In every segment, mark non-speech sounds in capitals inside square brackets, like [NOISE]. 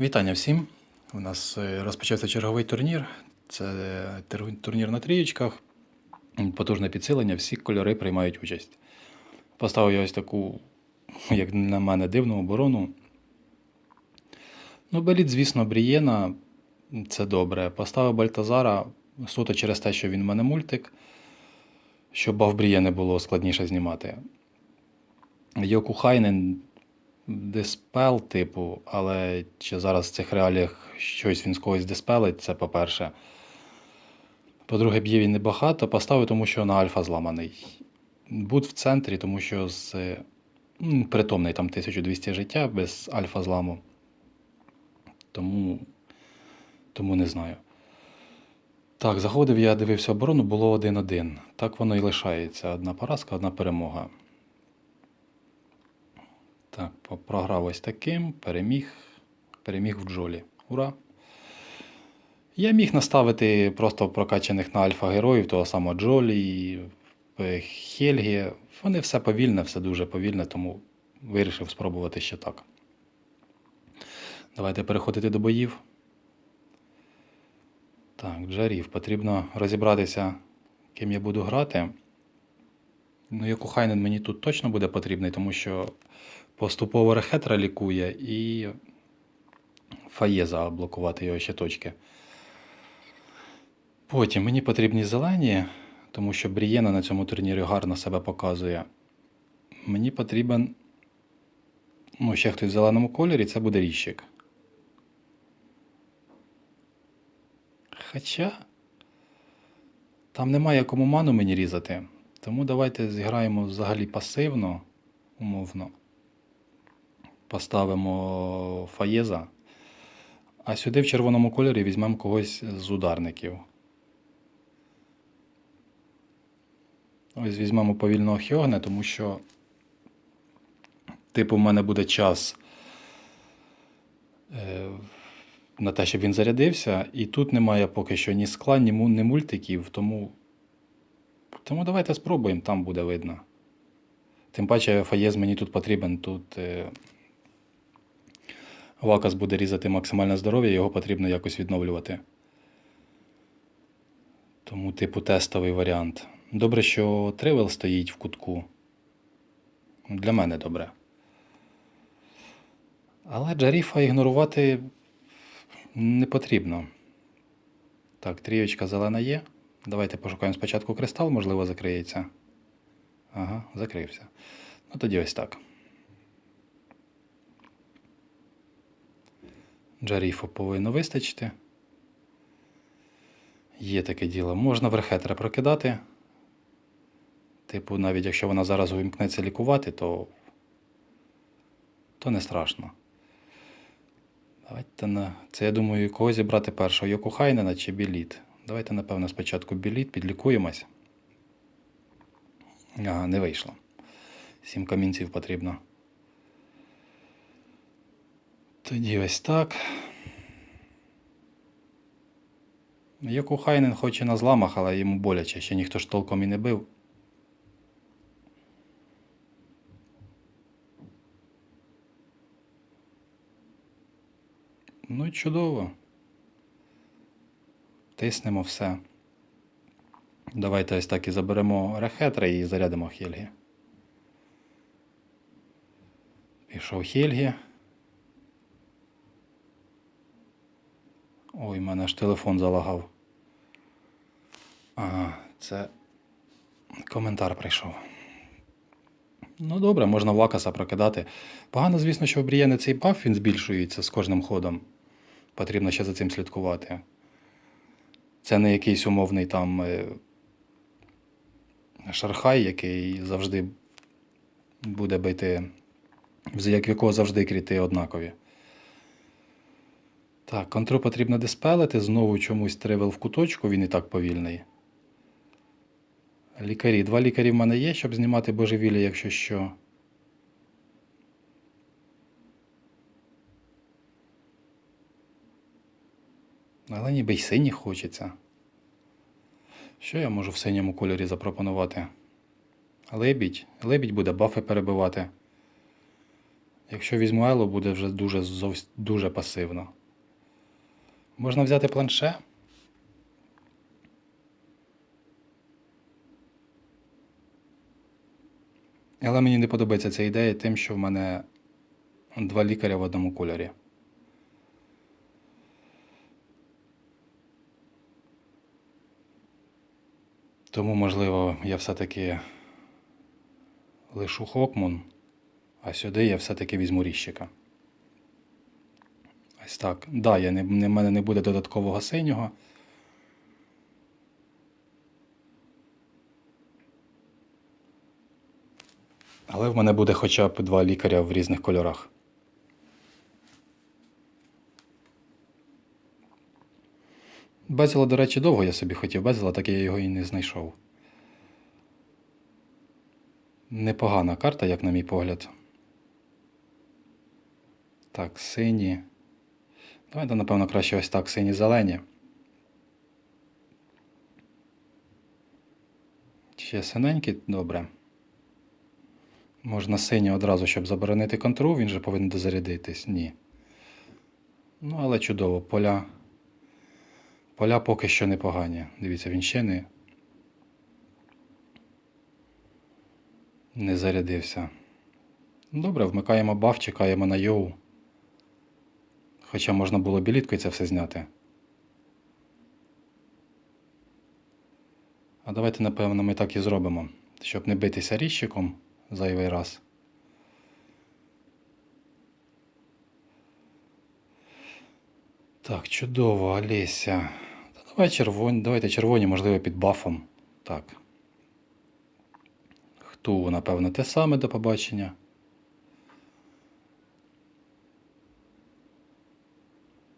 Вітання всім. У нас е, розпочався черговий турнір. Це турнір на трієчках. Потужне підсилення, всі кольори приймають участь. Поставив я ось таку, як на мене, дивну оборону. Ну, Беліт, звісно, Брієна, це добре. Поставив Бальтазара суто через те, що він в мене мультик, щоб Бавбрієни було складніше знімати. Йоку Хайнен диспел, типу, але чи зараз в цих реаліях щось він з когось диспелить, це по-перше. По-друге, б'є він небагато, поставив, тому що на альфа зламаний. Будь в центрі, тому що з м, притомний там 1200 життя без альфа зламу. Тому, тому не знаю. Так, заходив я, дивився оборону, було 1-1. Так воно і лишається. Одна поразка, одна перемога. Так, програв ось таким, переміг, переміг в Джолі. Ура! Я міг наставити просто прокачаних на альфа героїв, того самого Джолі, е, Хельгі. Вони все повільне, все дуже повільне, тому вирішив спробувати ще так. Давайте переходити до боїв. Так, Джарів. Потрібно розібратися, ким я буду грати. Ну, як Хайнен мені тут точно буде потрібний, тому що поступово рехетра лікує і фаєза блокувати його ще точки. Потім мені потрібні зелені, тому що Брієна на цьому турнірі гарно себе показує. Мені потрібен ну, ще хтось в зеленому кольорі, це буде ріщик. Хоча там немає кому ману мені різати. Тому давайте зіграємо взагалі пасивно, умовно. Поставимо фаєза. А сюди в червоному кольорі візьмемо когось з ударників. Ось візьмемо повільного Хьогне, тому що, типу, в мене буде час е, на те, щоб він зарядився, і тут немає поки що ні скла, ні, мультиків, тому, тому давайте спробуємо, там буде видно. Тим паче фаєз мені тут потрібен. Тут е, Вакас буде різати максимальне здоров'я, його потрібно якось відновлювати. Тому, типу, тестовий варіант. Добре, що тривел стоїть в кутку. Для мене добре. Але Джаріфа ігнорувати не потрібно. Так, трієчка зелена є. Давайте пошукаємо спочатку кристал, можливо, закриється. Ага, закрився. Ну тоді ось так. Джаріфу повинно вистачити. Є таке діло. Можна верхетра прокидати. Типу, навіть якщо вона зараз увімкнеться лікувати, то, то не страшно. Давайте на. Це я думаю, кого зібрати першого? Йоку Хайнена чи Біліт? Давайте, напевно, спочатку Біліт, підлікуємось. Ага, не вийшло. Сім камінців потрібно. Тоді ось так. Йоку Хайнен хоче на зламах, але йому боляче, ще ніхто ж толком і не бив. Ну, чудово. Тиснемо все. Давайте ось так і заберемо рехетра і зарядимо Хельгі. Пішов Хельгі. Ой, в мене аж телефон залагав. Ага, це коментар прийшов. Ну добре, можна Вакаса прокидати. Погано, звісно, що в Брієни цей баф він збільшується з кожним ходом. Потрібно ще за цим слідкувати. Це не якийсь умовний там е, шархай, який завжди буде бити, як в якого завжди кріти однакові. Так, контру потрібно диспелити. Знову чомусь тривел в куточку, він і так повільний. Лікарі. Два лікарі в мене є, щоб знімати божевілля, якщо що. Але ніби й синій хочеться. Що я можу в синьому кольорі запропонувати? Лебідь. Лебідь буде бафи перебивати. Якщо візьму Ело, буде вже дуже, дуже пасивно. Можна взяти планше. Але мені не подобається ця ідея тим, що в мене два лікаря в одному кольорі. Тому, можливо, я все-таки лишу Хокмун, а сюди я все-таки візьму ріщика. Ось так. Да, я не, в мене не буде додаткового синього. Але в мене буде хоча б два лікаря в різних кольорах. Безіла, до речі, довго я собі хотів безіла, так я його і не знайшов. Непогана карта, як на мій погляд. Так, сині. Давайте, напевно, краще ось так, сині-зелені. Ще синенький, добре. Можна синій одразу, щоб заборонити контру, він же повинен дозарядитись. Ні. Ну, але чудово, поля. Поля поки що непогані. Дивіться, він ще не. Не зарядився. Добре, вмикаємо баф, чекаємо на йоу. Хоча можна було біліткою це все зняти. А давайте, напевно, ми так і зробимо, щоб не битися ріщиком зайвий раз. Так, чудово, Олеся. Давай червоні, давайте червоні, можливо, під бафом. Так. Хто, напевно, те саме до побачення.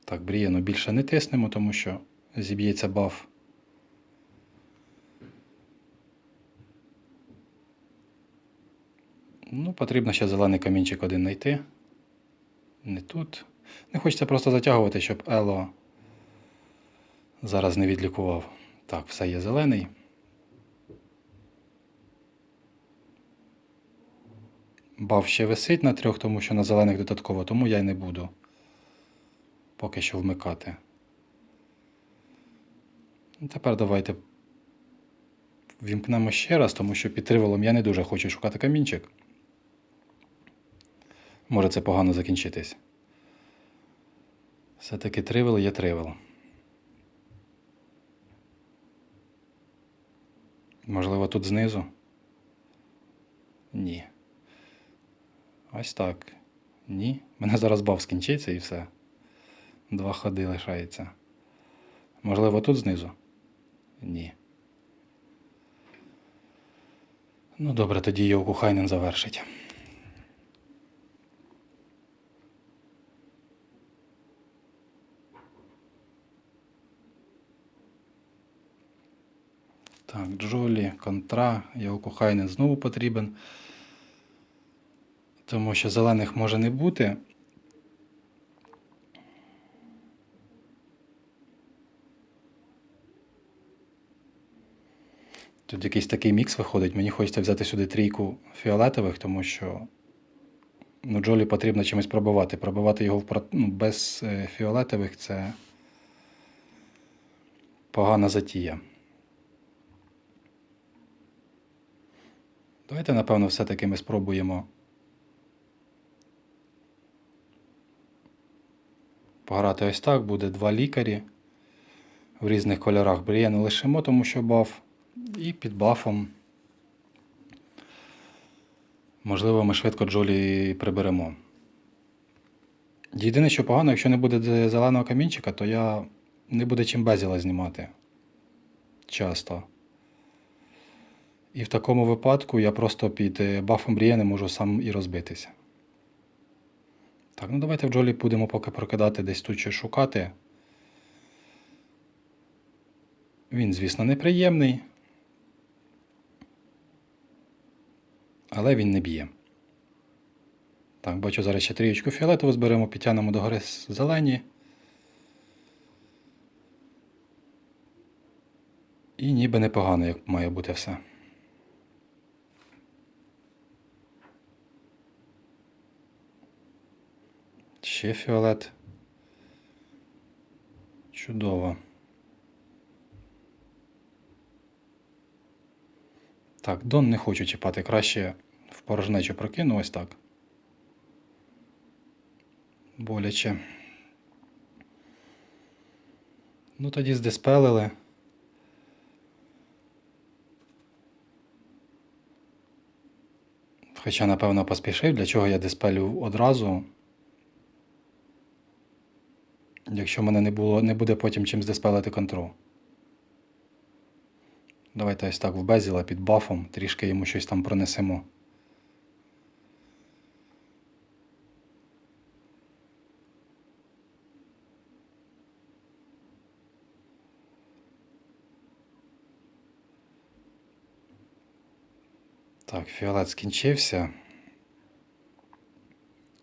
Так, Брієну більше не тиснемо, тому що зіб'ється баф. Ну, потрібно ще зелений камінчик один знайти. Не тут. Не хочеться просто затягувати, щоб Ело зараз не відлікував. Так, все є зелений. Баф ще висить на трьох, тому що на зелених додатково, тому я й не буду поки що вмикати. Ну, Тепер давайте вімкнемо ще раз, тому що під триволом я не дуже хочу шукати камінчик. Може це погано закінчитись. Все-таки тривел є тривел. Можливо, тут знизу? Ні. Ось так. Ні. Мене зараз бав скінчиться і все. Два ходи лишається. Можливо, тут знизу? Ні. Ну добре, тоді Йоку Хайнен завершить. Так, Джолі, контра, Йоку Хайнен знову потрібен. Тому що зелених може не бути. Тут якийсь такий мікс виходить. Мені хочеться взяти сюди трійку фіолетових, тому що ну, Джолі потрібно чимось пробивати. Пробивати його в ну, без е, фіолетових це погана затія. Давайте, напевно, все-таки ми спробуємо пограти ось так. Буде два лікарі в різних кольорах. Брієну лишимо, тому що баф. І під бафом. Можливо, ми швидко Джолі приберемо. Єдине, що погано, якщо не буде зеленого камінчика, то я не буде чим безіла знімати. Часто. І в такому випадку я просто під е, бафом Брієни можу сам і розбитися. Так, ну давайте в Джолі будемо поки прокидати десь тут щось шукати. Він, звісно, неприємний. Але він не б'є. Так, бачу, зараз ще трієчку фіолетову зберемо, підтягнемо до гори зелені. І ніби непогано, як має бути все. Ще фіолет. Чудово. Так, Дон не хочу чіпати. Краще в порожнечу прокину ось так. Боляче. Ну тоді здиспелили. Хоча, напевно, поспішив, для чого я диспелю одразу. Якщо в мене не, було, не буде потім чим здиспелити контрол. Давайте ось так в безіла під бафом, трішки йому щось там пронесемо. Так, фіолет скінчився.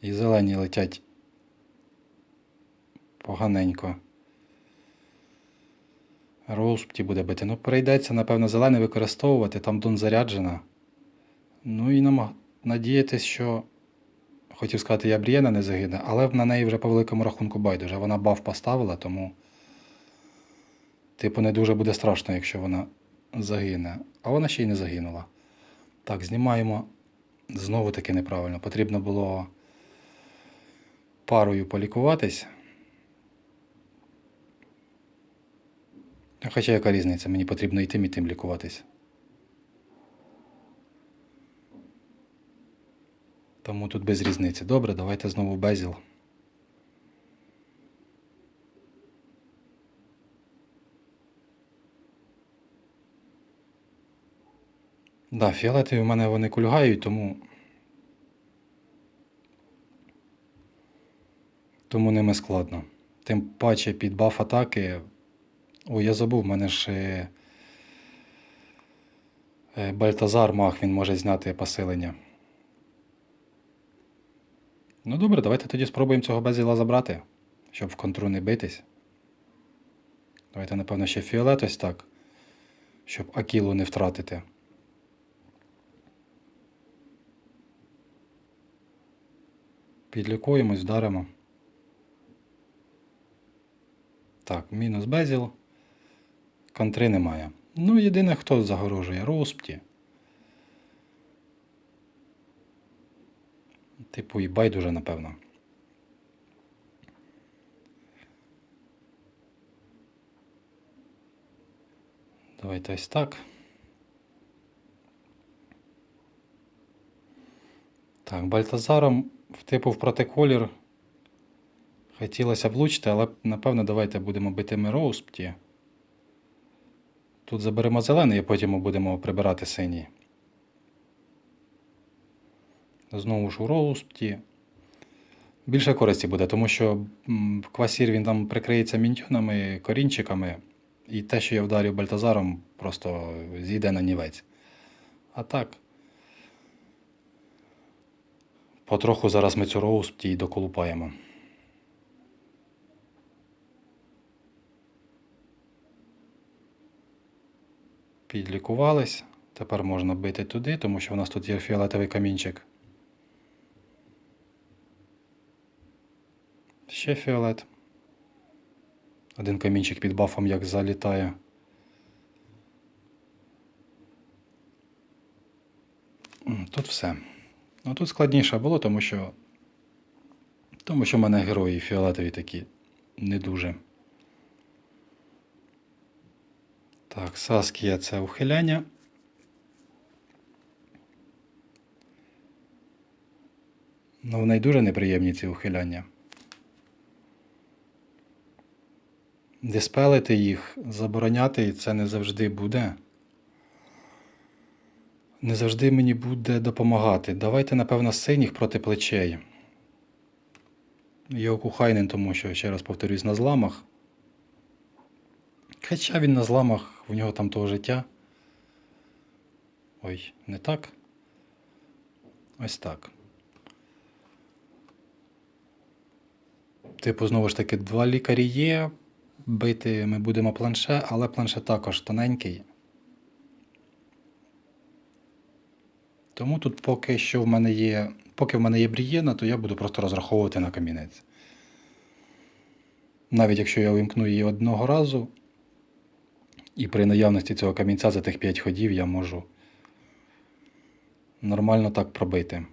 І зелені летять поганенько. Роуспті буде бити. Ну, прийдеться, напевно, зелений використовувати, там дун заряджена. Ну і нам надіятись, що. Хотів сказати, я Брієна не загине, але на неї вже по великому рахунку байдуже. Вона баф поставила, тому. Типу, не дуже буде страшно, якщо вона загине. А вона ще й не загинула. Так, знімаємо. Знову таки неправильно. Потрібно було парою полікуватись. Хоча яка різниця, мені потрібно і тим, і тим лікуватись. Тому тут без різниці. Добре, давайте знову безіл. Да, фіолетові в мене вони кульгають, тому. Тому ними складно. Тим паче під баф атаки. Ой, я забув, в мене ж е, е, Бальтазар маг, він може зняти посилення. Ну добре, давайте тоді спробуємо цього безіла забрати, щоб в контру не битись. Давайте, напевно, ще фіолет ось так, щоб Акілу не втратити. Підлікуємось, вдаримо. Так, мінус безіл. Контри немає. Ну, єдине, хто загорожує Роуспті. Типу, і байдуже, напевно. Давайте ось так. Так, Бальтазаром, в типу в протиколір хотілося влучити, але напевно давайте будемо битими Роуспті. Тут заберемо зелений і потім будемо прибирати синій. Знову ж у Роуспті. Більше користі буде, тому що квасір він там прикриється міньйонами, корінчиками, і те, що я вдарив Бальтазаром, просто зійде на нівець. А так. Потроху зараз ми цю Роуспті і доколупаємо. Підлікувались. Тепер можна бити туди, тому що в нас тут є фіолетовий камінчик. Ще фіолет. Один камінчик під бафом як залітає. Тут все. Ну тут складніше було, тому що. Тому що в мене герої фіолетові такі не дуже. Так, Саскія це ухиляння. Ну, в неї дуже неприємні ці ухиляння. Диспелити їх, забороняти це не завжди буде. Не завжди мені буде допомагати. Давайте, напевно, синіх проти плечей. Його кухайнен, тому що, ще раз повторюсь, на зламах. Хоча він на зламах, в нього там того життя. Ой, не так. Ось так. Типу, знову ж таки, два лікарі є. Бити ми будемо планше, але планше також тоненький. Тому тут поки що в мене є. Поки в мене є брієна, то я буду просто розраховувати на камінець. навіть якщо я увімкну її одного разу, і при наявності цього камінця за тих 5 ходів я можу нормально так пробити.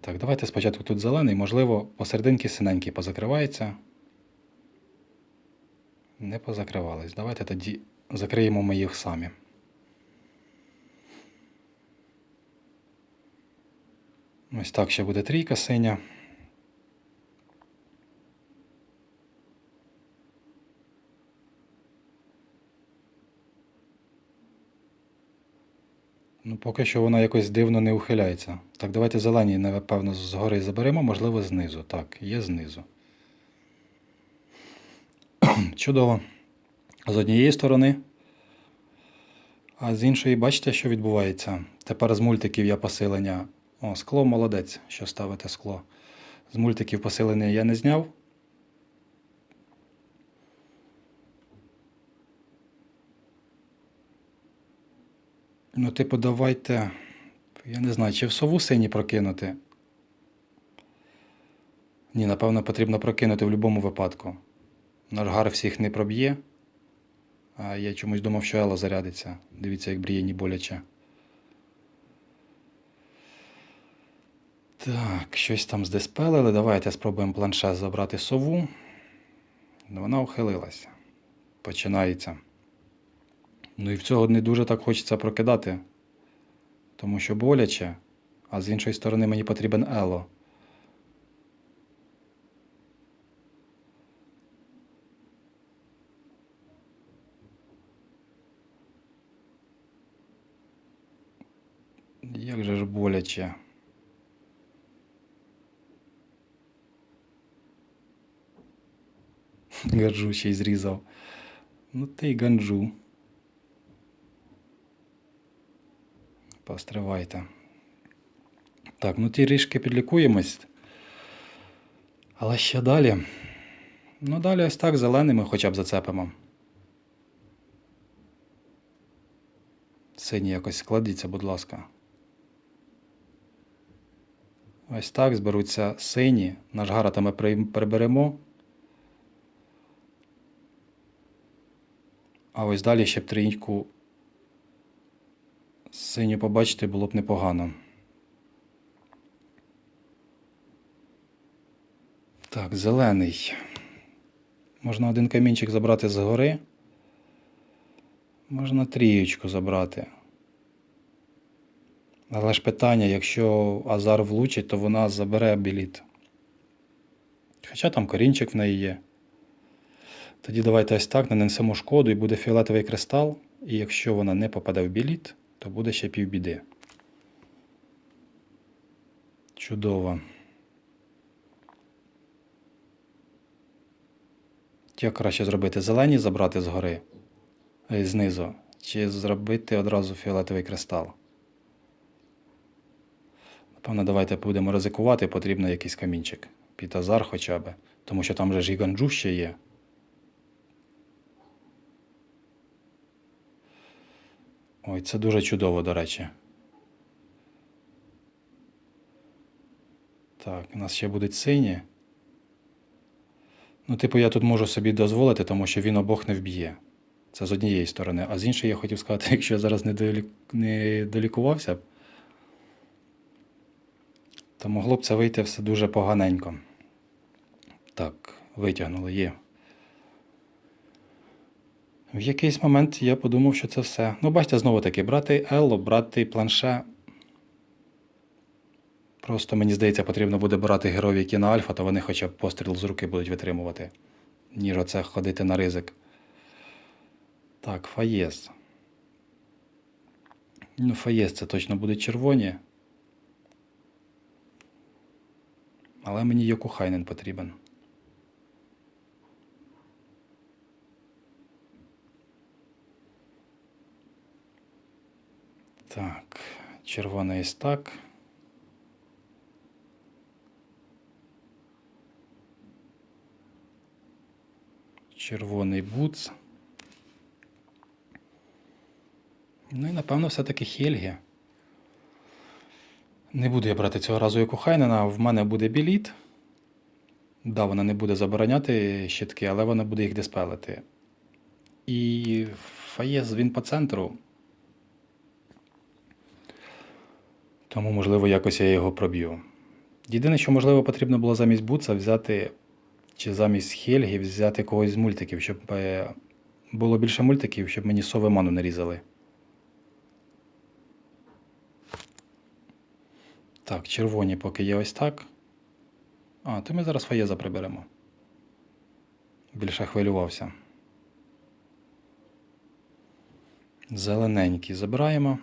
Так, давайте спочатку тут зелений, можливо, посерединки синенький позакривається. Не позакривались. Давайте тоді закриємо ми їх самі. Ось так ще буде трійка синя. Поки що вона якось дивно не ухиляється. Так, давайте зелені, напевно, згори заберемо, можливо, знизу. Так, є знизу. [CLEARS THROAT] Чудово. З однієї сторони. А з іншої, бачите, що відбувається? Тепер з мультиків я посилення. О, скло молодець, що ставите скло. З мультиків посилення я не зняв. Ну, типу, давайте. Я не знаю, чи в сову сині прокинути. Ні, напевно, потрібно прокинути в будь-якому випадку. Наш гар всіх не проб'є. А я чомусь думав, що Ело зарядиться. Дивіться, як Брієні боляче. Так, щось там здеспелили. Давайте спробуємо планшет забрати сову. Вона ухилилася. Починається. Ну і в цього не дуже так хочеться прокидати, тому що боляче, а з іншої сторони мені потрібен Ело. Як же ж боляче. Ганджу ще й зрізав. Ну ти й ганджу. Постривайте. Так, ну ті ріжки підлікуємось. Але ще далі. Ну, далі ось так зеленими хоча б зацепимо. Сині якось складіться, будь ласка. Ось так зберуться сині. Наш гарата ми приберемо. А ось далі ще б трійку синю побачити було б непогано. Так, зелений. Можна один камінчик забрати згори. Можна трієчку забрати. Але ж питання, якщо Азар влучить, то вона забере біліт. Хоча там корінчик в неї є. Тоді давайте ось так нанесемо шкоду і буде фіолетовий кристал. І якщо вона не попаде в біліт, то буде ще півбіди. Чудово. Як краще зробити? Зелені забрати згори, е, знизу, чи зробити одразу фіолетовий кристал? Напевно, давайте будемо ризикувати, потрібно якийсь камінчик. Під азар хоча б. Тому що там же ж і ганджу ще є. Ой, це дуже чудово, до речі. Так, у нас ще будуть сині. Ну, типу, я тут можу собі дозволити, тому що він обох не вб'є. Це з однієї сторони. А з іншої я хотів сказати, [LAUGHS] якщо я зараз не, долі... не долікувався, то могло б це вийти все дуже поганенько. Так, витягнули, є. В якийсь момент я подумав, що це все. Ну, бачите, знову таки, брати Елло, брати планше. Просто мені здається, потрібно буде брати героїв, які на альфа, то вони хоча б постріл з руки будуть витримувати, ніж оце ходити на ризик. Так, Фаєс. Ну, Фаєс це точно будуть червоні. Але мені Йокухайнен потрібен. Так, червоний ось так. Червоний буц. Ну і напевно все-таки Хельгі. Не буду я брати цього разу як у Хайнена, в мене буде біліт. Да, вона не буде забороняти щитки, але вона буде їх диспелити. І фаєз він по центру. Тому, можливо, якось я його проб'ю. Єдине, що, можливо, потрібно було замість Буца взяти, чи замість Хельги взяти когось з мультиків, щоб е, було більше мультиків, щоб мені сови ману не різали. Так, червоні поки є ось так. А, то ми зараз фаєза приберемо. Більше хвилювався. Зелененький забираємо.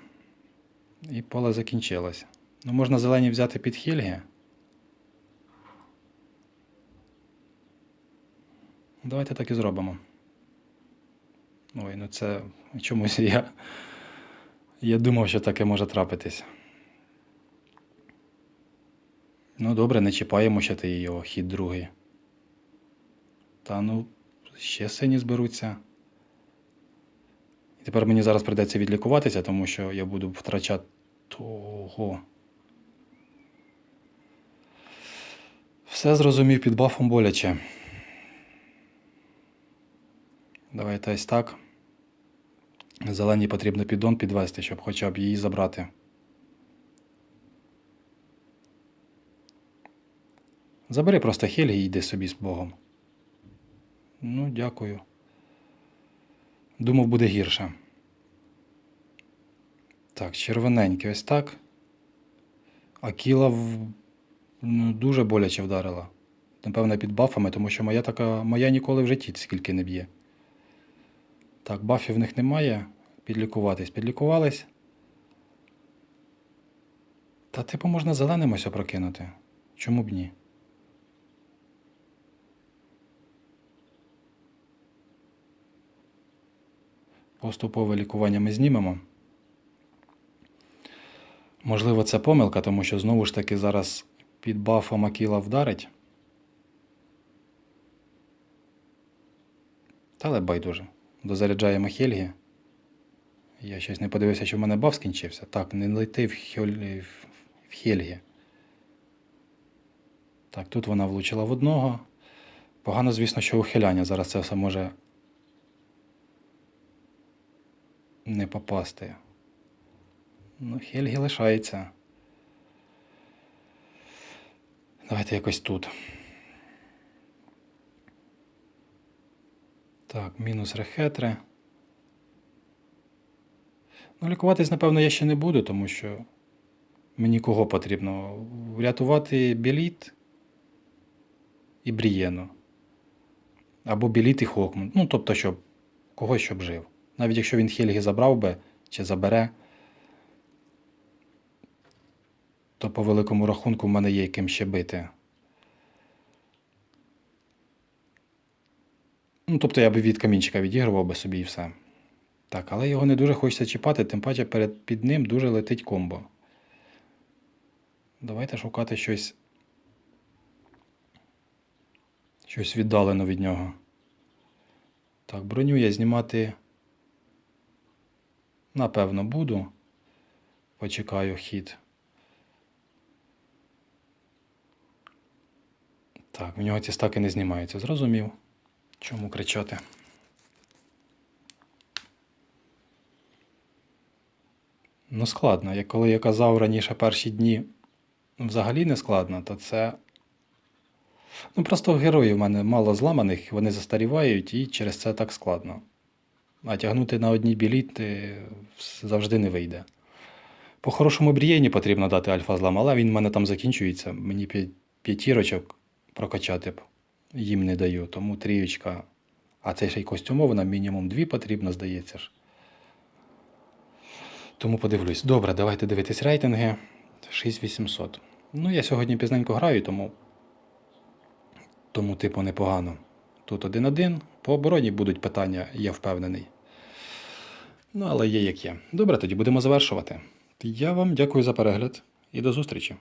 І поле закінчилось. Ну, можна зелені взяти під Хельги. Давайте так і зробимо. Ой, ну це чомусь я. Я думав, що таке може трапитись. Ну, добре, не чіпаємо ще ти його хід другий. Та ну, ще сині зберуться. Тепер мені зараз прийдеться відлікуватися, тому що я буду втрачати того. Все зрозумів під бафом боляче. Давайте ось так. Зеленій потрібно піддон підвести, щоб хоча б її забрати. Забери просто Хельги і йди собі з Богом. Ну, дякую. Думав, буде гірше. Так, червоненький ось так. Акіла в... ну, дуже боляче вдарила. Напевно, під бафами, тому що моя така. Моя ніколи в житті скільки не б'є. Так, бафів в них немає. Підлікуватись. Підлікувались. Та типу можна зеленим ось опрокинути. Чому б ні? Поступове лікування ми знімемо. Можливо, це помилка, тому що знову ж таки зараз під бафом Акіла вдарить. Але байдуже. Дозаряджаємо Хельги. Я щось не подивився, що в мене баф скінчився. Так, не лети в, Хель... в Хельги. Так, тут вона влучила в одного. Погано, звісно, що ухиляння. Зараз це все може не попасти. Ну, Хельгі лишається. Давайте якось тут. Так, мінус рехетри. Ну, лікуватись, напевно, я ще не буду, тому що мені кого потрібно? Врятувати біліт і брієну. Або біліт і Хокман. Ну, тобто, щоб когось щоб жив. Навіть якщо він Хельгі забрав би чи забере, то по великому рахунку в мене є ким ще бити. Ну, тобто я би від камінчика відігрував би собі і все. Так, але його не дуже хочеться чіпати, тим паче перед під ним дуже летить комбо. Давайте шукати щось. Щось віддалено від нього. Так, броню я знімати. Напевно, буду. Почекаю хід. Так, в нього ці стаки не знімаються. Зрозумів. Чому кричати? Ну, складно. Як коли я казав раніше перші дні взагалі не складно, то це. Ну, просто героїв в мене мало зламаних, вони застарівають і через це так складно. А тягнути на одній біліти завжди не вийде. По хорошому брієні потрібно дати альфа-злам, але він в мене там закінчується. Мені п'ятірочок прокачати б їм не даю, тому трієчка. А це ще й костюмована, мінімум дві потрібно, здається ж. Тому подивлюсь. Добре, давайте дивитись рейтинги. 6800. Ну, я сьогодні пізненько граю, тому, тому типу, непогано. Тут 1-1. По обороні будуть питання, я впевнений. Ну, але є як є. Добре, тоді будемо завершувати. Я вам дякую за перегляд і до зустрічі.